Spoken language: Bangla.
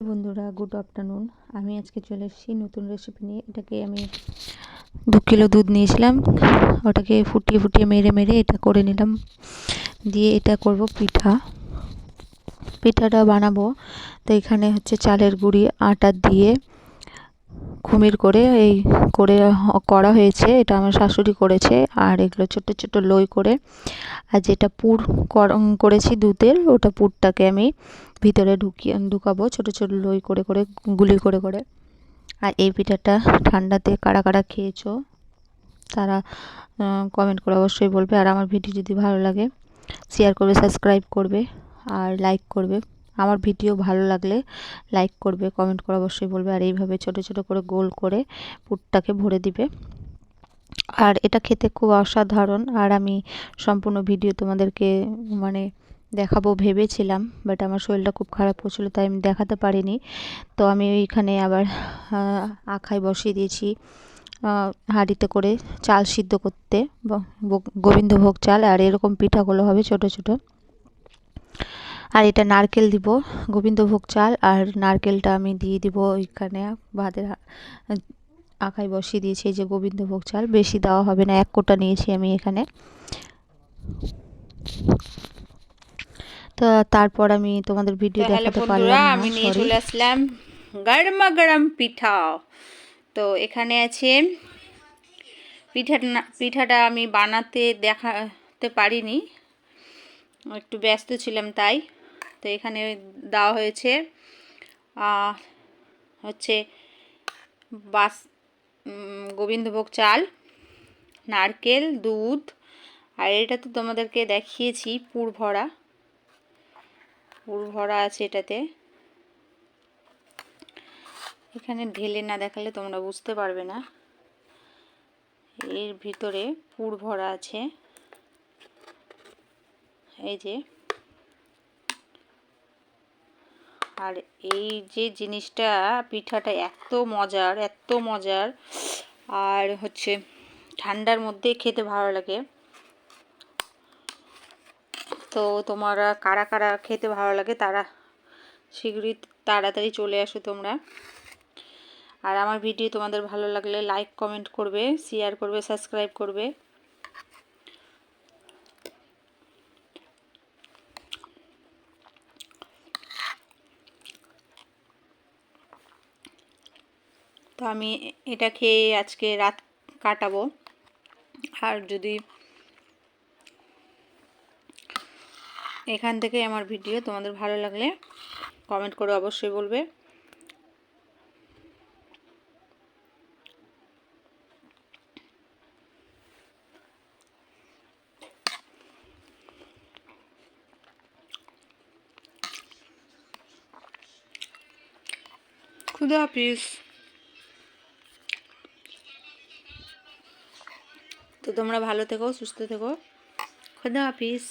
বন্ধুরা গুড আফটারনুন আমি আজকে চলে এসেছি নতুন রেসিপি নিয়ে। এটাকে আমি দু কিলো দুধ নিয়েছিলাম। ওটাকে ফুটিয়ে ফুটিয়ে মেরে মেরে এটা করে নিলাম। দিয়ে এটা করব পিঠা। পিঠাটা বানাবো। তো এখানে হচ্ছে চালের গুঁড়ি, আটা দিয়ে খুমির করে এই করে করা হয়েছে, এটা আমার শাশুড়ি করেছে। আর এগুলো ছোট ছোট লই করে, আর যেটা পুর করেছি দুধের, ওটা পুরটাকে আমি ভিতরে ঢুকিয়ে, ঢুকাবো, ছোট ছোট লই করে করে, গুলি করে করে। আর এই পিঠাটা ঠান্ডাতে কারা কারা খেয়েছো, তারা কমেন্ট করে অবশ্যই বলবে। আর আমার ভিডিও যদি ভালো লাগে শেয়ার করবে সাবস্ক্রাইব করবে, আর লাইক করবে। আমার ভিডিও ভালো লাগলে লাইক করবে কমেন্ট করে অবশ্যই বলবে। আর এইভাবে ছোট ছোট করে গোল করে পুরটাকে ভরে দিবে। আর এটা খেতে খুব অসাধারণ। আর আমি সম্পূর্ণ ভিডিও তোমাদেরকে মানে দেখাবো ভেবেছিলাম বাট আমার শরীরটা খুব খারাপ করছিল, তাই আমি দেখাতে পারিনি। তো আমি ওইখানে আবার আখায় বসিয়ে দিয়েছি হাঁড়িতে করে চাল সিদ্ধ করতে গোবিন্দভোগ চাল। আর এরকম পিঠাগুলো হবে ছোট ছোট। আর এটা নারকেল দিব গোবিন্দভোগ চাল আর নারকেলটা আমি দিয়ে দিব ওইখানে ভাতের আখায় বসিয়ে দিয়েছি এই যে গোবিন্দভোগ চাল। বেশি দেওয়া হবে না এক কোটা নিয়েছি আমি এখানে। তো তারপর আমি তোমাদের ভিডিও দেখাতে পারলাম আমি নিয়ে চলে আসলাম গরমা গরম পিঠা। তো এখানে আছে পিঠাটা পিঠাটা আমি বানাতে দেখাতে পারিনি। একটু ব্যস্ত ছিলাম তাই। তো এখানে দেওয়া হয়েছে হচ্ছে বাস গোবিন্দভোগ চাল, নারকেল, দুধ, আর এটা তো তোমাদেরকে দেখিয়েছি, পুর ভরা। পুর ভরা আছে এটাতে। এখানে ঢেলে না দেখালে তোমরা বুঝতে পারবে না। এর ভিতরে পুর ভরা আছে। এই যে। আর এই যে জিনিসটা, পিঠাটা এত মজার এত মজার। আর হচ্ছে ঠান্ডার মধ্যে খেতে ভালো লাগে। তো তোমরা কারা কারা খেতে ভালো লাগে তারা শীঘ্রই তাড়াতাড়ি চলে আসো তোমরা। আর আমার ভিডিও তোমাদের ভালো লাগলে লাইক কমেন্ট করবে শেয়ার করবে সাবস্ক্রাইব করবে। তো আমি এটা খেয়ে আজকে রাত কাটাবো। আর যদি এখান থেকে আমার ভিডিও তোমাদের ভালো লাগলে কমেন্ট করে অবশ্যই বলবে। খুদা হাফিজ। তো তোমরা ভালো থেকো সুস্থ থেকো। খোদা হাফিজ।